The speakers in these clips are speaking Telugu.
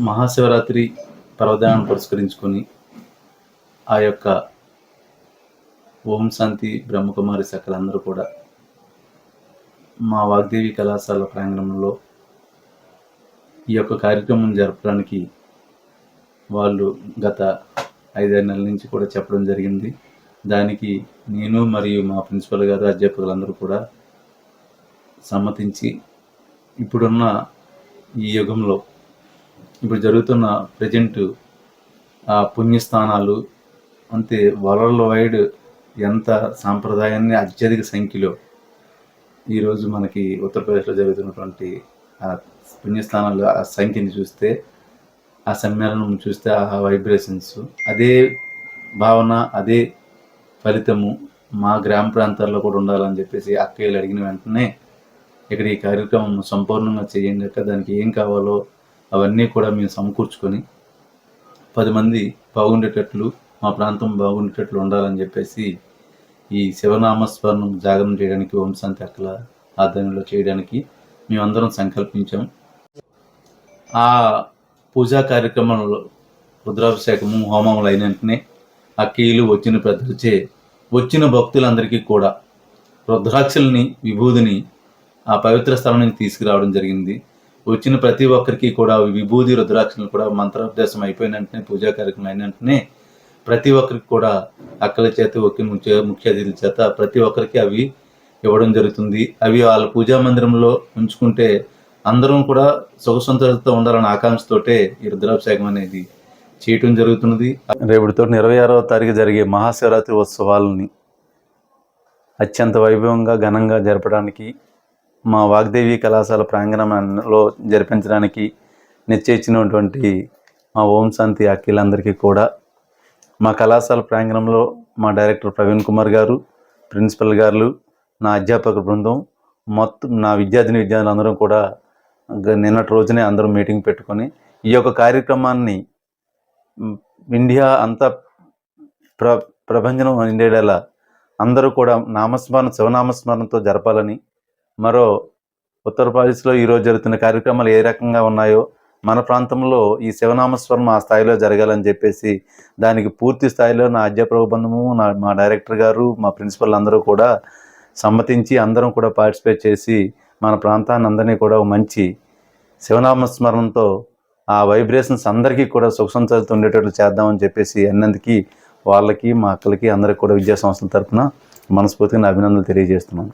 మహాశివరాత్రి పర్వదినాన్ని పురస్కరించుకొని ఆ యొక్క ఓం శాంతి బ్రహ్మకుమారి సకలందరూ కూడా మా వాగ్దేవి కళాశాల ప్రాంగణంలో ఈ యొక్క కార్యక్రమం జరపడానికి వాళ్ళు గత ఐదారు నెలల నుంచి కూడా చెప్పడం జరిగింది. దానికి నేను మరియు మా ప్రిన్సిపల్ గారు అధ్యాపకులందరూ కూడా సమ్మతించి ఇప్పుడున్న ఈ యుగంలో ఇప్పుడు జరుగుతున్న ప్రజెంట్ ఆ పుణ్యస్థానాలు అంతే వరల్డ్ వైడ్ ఎంత సాంప్రదాయాన్ని అత్యధిక సంఖ్యలో ఈరోజు మనకి ఉత్తరప్రదేశ్లో జరుగుతున్నటువంటి ఆ పుణ్యస్థానాలు ఆ సంఖ్యని చూస్తే ఆ సమ్మేళనం చూస్తే ఆ వైబ్రేషన్స్ అదే భావన అదే ఫలితము మా గ్రామ ప్రాంతాల్లో కూడా ఉండాలని చెప్పేసి అక్కయ్యలు అడిగిన వెంటనే ఇక్కడ ఈ కార్యక్రమం సంపూర్ణంగా చేయండి దానికి ఏం కావాలో అవన్నీ కూడా మేము సమకూర్చుకొని పది మంది బాగుండేటట్లు మా ప్రాంతం బాగుండేటట్లు ఉండాలని చెప్పేసి ఈ శివనామస్మరణం జాగరణ చేయడానికి వంశాంతి అక్కల ఆధ్వర్యంలో చేయడానికి మేమందరం సంకల్పించాం. ఆ పూజా కార్యక్రమంలో రుద్రాభిషేకము హోమములు అయిన వెంటనే అక్కీలు వచ్చిన పెద్దలచే వచ్చిన భక్తులందరికీ కూడా రుద్రాక్షల్ని విభూదిని ఆ పవిత్ర స్థలం నుంచి తీసుకురావడం జరిగింది. వచ్చిన ప్రతి ఒక్కరికి కూడా విభూది రుద్రాక్షలు కూడా మంత్రోపదేశం అయిపోయిన వెంటనే పూజా కార్యక్రమం అయిన వెంటనే ప్రతి ఒక్కరికి కూడా అక్కల చేత ఒకే ముఖ్య ముఖ్య అతిథుల చేత ప్రతి ఒక్కరికి అవి ఇవ్వడం జరుగుతుంది. అవి వాళ్ళ పూజా మందిరంలో ఉంచుకుంటే అందరం కూడా సుఖ సంతోషంతో ఉండాలన్న ఆకాంక్షతోటే ఈ రుద్రాభిషేకం అనేది చేయటం జరుగుతున్నది. రేపటితో ఇరవై ఆరవ తారీఖు జరిగే మహాశివరాత్రి ఉత్సవాలని అత్యంత వైభవంగా ఘనంగా జరపడానికి మా వాగ్దేవి కళాశాల ప్రాంగణంలో జరిపించడానికి నిశ్చయించినటువంటి మా ఓం శాంతి అఖిలందరికీ కూడా మా కళాశాల ప్రాంగణంలో మా డైరెక్టర్ ప్రవీణ్ కుమార్ గారు ప్రిన్సిపల్ గారు నా అధ్యాపక బృందం మొత్తం నా విద్యార్థిని విద్యార్థులు అందరం కూడా నిన్నటి రోజునే అందరం మీటింగ్ పెట్టుకొని ఈ యొక్క కార్యక్రమాన్ని ఇండియా అంతా ప్ర ప్రభంజనం ఉండేలా అందరూ కూడా నామస్మరణ శివనామస్మరణతో జరపాలని మరో ఉత్తరప్రదేశ్లో ఈరోజు జరుగుతున్న కార్యక్రమాలు ఏ రకంగా ఉన్నాయో మన ప్రాంతంలో ఈ శివనామస్వరం ఆ స్థాయిలో జరగాలని చెప్పేసి దానికి పూర్తి స్థాయిలో నా అధ్యాపక బంధము నా మా డైరెక్టర్ గారు మా ప్రిన్సిపల్ అందరూ కూడా సమ్మతించి అందరం కూడా పార్టిసిపేట్ చేసి మన ప్రాంతాన్ని అందరినీ కూడా మంచి శివనామస్మరణతో ఆ వైబ్రేషన్స్ అందరికీ కూడా సుఖ సంతోషాలతో ఉండేటట్లు చేద్దామని చెప్పేసి అన్నందుకి వాళ్ళకి మా అక్కలకి అందరికి కూడా విద్యా సంస్థల తరపున మనస్ఫూర్తిగా అభినందనలు తెలియజేస్తున్నాను.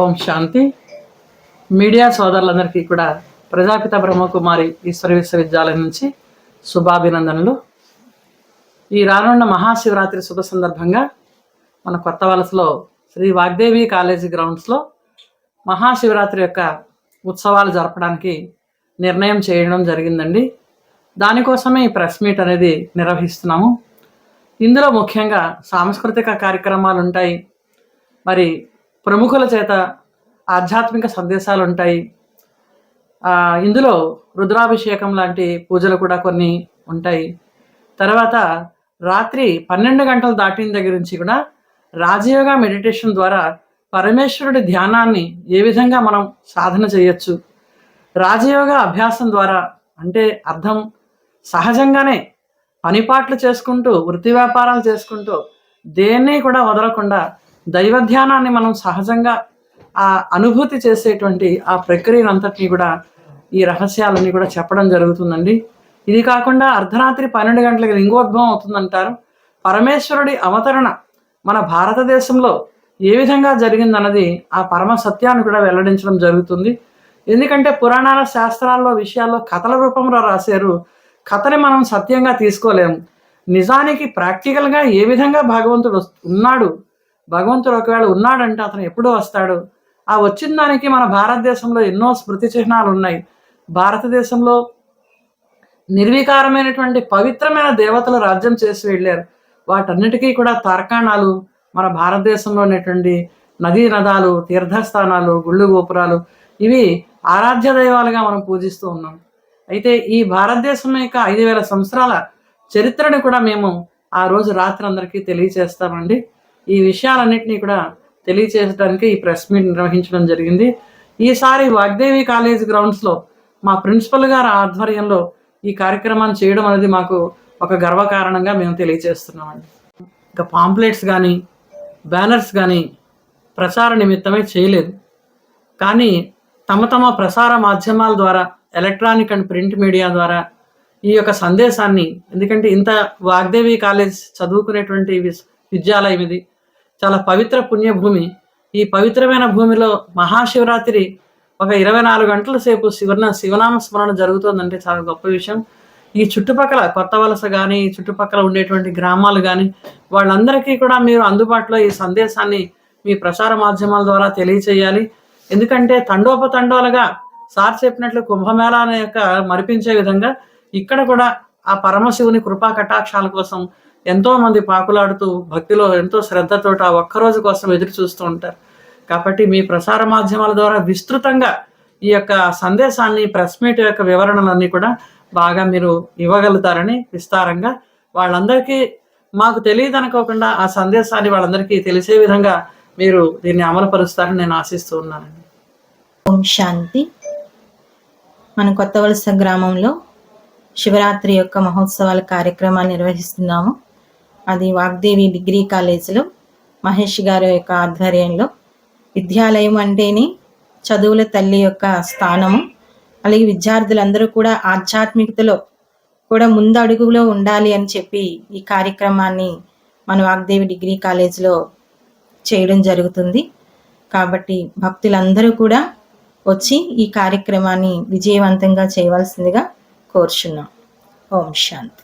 ఓం శాంతి. మీడియా సోదరులందరికీ కూడా ప్రజాపిత బ్రహ్మకుమారి ఈశ్వర విశ్వవిద్యాలయం నుంచి శుభాభినందనలు. ఈ రానున్న మహాశివరాత్రి శుభ సందర్భంగా మన కొత్త వలసలో శ్రీ వాగ్దేవి కాలేజీ గ్రౌండ్స్లో మహాశివరాత్రి యొక్క ఉత్సవాలు జరపడానికి నిర్ణయం చేయడం జరిగిందండి. దానికోసమే ఈ ప్రెస్ మీట్ అనేది నిర్వహిస్తున్నాము. ఇందులో ముఖ్యంగా సాంస్కృతిక కార్యక్రమాలు ఉంటాయి. మరి ప్రముఖుల చేత ఆధ్యాత్మిక సందేశాలు ఉంటాయి ఇందులో రుద్రాభిషేకం లాంటి పూజలు కూడా కొన్ని ఉంటాయి. తర్వాత రాత్రి పన్నెండు గంటలు దాటిన దగ్గర నుంచి కూడా రాజయోగ మెడిటేషన్ ద్వారా పరమేశ్వరుడి ధ్యానాన్ని ఏ విధంగా మనం సాధన చేయొచ్చు? రాజయోగ అభ్యాసం ద్వారా అంటే అర్థం సహజంగానే పనిపాట్లు చేసుకుంటూ వృత్తి వ్యాపారాలు చేసుకుంటూ దేన్ని కూడా వదలకుండా దైవ ధ్యానాన్ని మనం సహజంగా ఆ అనుభూతి చేసేటువంటి ఆ ప్రక్రియనంతటినీ కూడా ఈ రహస్యాలన్నీ కూడా చెప్పడం జరుగుతుందండి. ఇది కాకుండా అర్ధరాత్రి పన్నెండు గంటలకు లింగోద్భవం అవుతుందంటారు. పరమేశ్వరుడి అవతరణ మన భారతదేశంలో ఏ విధంగా జరిగిందన్నది ఆ పరమ సత్యాన్ని కూడా వెల్లడించడం జరుగుతుంది. ఎందుకంటే పురాణాల శాస్త్రాల్లో విషయాల్లో కథల రూపంలో రాశారు. కథని మనం సత్యంగా తీసుకోలేము. నిజానికి ప్రాక్టికల్గా ఏ విధంగా భగవంతుడు వస్తు- ఉన్నాడు భగవంతుడు ఒకవేళ ఉన్నాడంటే అతను ఎప్పుడు వస్తాడు. ఆ వచ్చిన దానికి మన భారతదేశంలో ఎన్నో స్మృతి చిహ్నాలు ఉన్నాయి. భారతదేశంలో నిర్వికారమైనటువంటి పవిత్రమైన దేవతలు రాజ్యం చేసి వెళ్ళారు. వాటన్నిటికీ కూడా తార్కాణాలు మన భారతదేశంలో ఉన్నటువంటి నదీ నదాలు తీర్థస్థానాలు గుళ్ళు గోపురాలు ఇవి ఆరాధ్య దైవాలుగా మనం పూజిస్తూ ఉన్నాం. అయితే ఈ భారతదేశం యొక్క ఐదు వేల సంవత్సరాల చరిత్రను కూడా మేము ఆ రోజు రాత్రి అందరికీ తెలియచేస్తామండి. ఈ విషయాలన్నింటినీ కూడా తెలియచేయడానికి ఈ ప్రెస్ మీట్ నిర్వహించడం జరిగింది. ఈసారి వాగ్దేవి కాలేజ్ గ్రౌండ్స్లో మా ప్రిన్సిపల్ గారి ఆధ్వర్యంలో ఈ కార్యక్రమాన్ని చేయడం అనేది మాకు ఒక గర్వకారణంగా మేము తెలియజేస్తున్నామండి ఇంకా పాంప్లెట్స్ కానీ బ్యానర్స్ కానీ ప్రచార నిమిత్తమే చేయలేదు. కానీ తమ తమ ప్రసార మాధ్యమాల ద్వారా ఎలక్ట్రానిక్ అండ్ ప్రింట్ మీడియా ద్వారా ఈ యొక్క సందేశాన్ని ఎందుకంటే ఇంత వాగ్దేవి కాలేజ్ చదువుకునేటువంటి విద్యాలయం ఇది చాలా పవిత్ర పుణ్యభూమి. ఈ పవిత్రమైన భూమిలో మహాశివరాత్రి ఒక ఇరవై నాలుగు గంటల సేపు శివన శివనామ స్మరణ జరుగుతుందంటే చాలా గొప్ప విషయం. ఈ చుట్టుపక్కల కొత్త వలస కానీ ఈ చుట్టుపక్కల ఉండేటువంటి గ్రామాలు కానీ వాళ్ళందరికీ కూడా మీరు అందుబాటులో ఈ సందేశాన్ని మీ ప్రసార మాధ్యమాల ద్వారా తెలియచేయాలి. ఎందుకంటే తండోపతండోలుగా సార్ చెప్పినట్లు కుంభమేళ అనే యొక్క మరిపించే విధంగా ఇక్కడ కూడా ఆ పరమశివుని కృపా కటాక్షాల కోసం ఎంతో మంది పాకులాడుతూ భక్తిలో ఎంతో శ్రద్ధతో ఆ ఒక్కరోజు కోసం ఎదురు చూస్తూ ఉంటారు. కాబట్టి మీ ప్రసార మాధ్యమాల ద్వారా విస్తృతంగా ఈ యొక్క సందేశాన్ని ప్రెస్ మీట్ యొక్క వివరణలన్నీ కూడా బాగా మీరు ఇవ్వగలుగుతారని విస్తారంగా వాళ్ళందరికీ మాకు తెలియదు అనుకోకుండా ఆ సందేశాన్ని వాళ్ళందరికీ తెలిసే విధంగా మీరు దీన్ని అమలుపరుస్తారని నేను ఆశిస్తూ ఉన్నానండి. ఓం శాంతి. మన కొత్త వలస గ్రామంలో శివరాత్రి యొక్క మహోత్సవాల కార్యక్రమాలు నిర్వహిస్తున్నాము. అది వాగ్దేవి డిగ్రీ కాలేజీలో మహేష్ గారి యొక్క ఆధ్వర్యంలో. విద్యాలయం అంటేనే చదువుల తల్లి యొక్క స్థానము. అలాగే విద్యార్థులందరూ కూడా ఆధ్యాత్మికతలో కూడా ముందు అడుగులో ఉండాలి అని చెప్పి ఈ కార్యక్రమాన్ని మన వాగ్దేవి డిగ్రీ కాలేజీలో చేయడం జరుగుతుంది. కాబట్టి భక్తులందరూ కూడా వచ్చి ఈ కార్యక్రమాన్ని విజయవంతంగా చేయవలసిందిగా కోరుచున్నాం. ఓం శాంతి.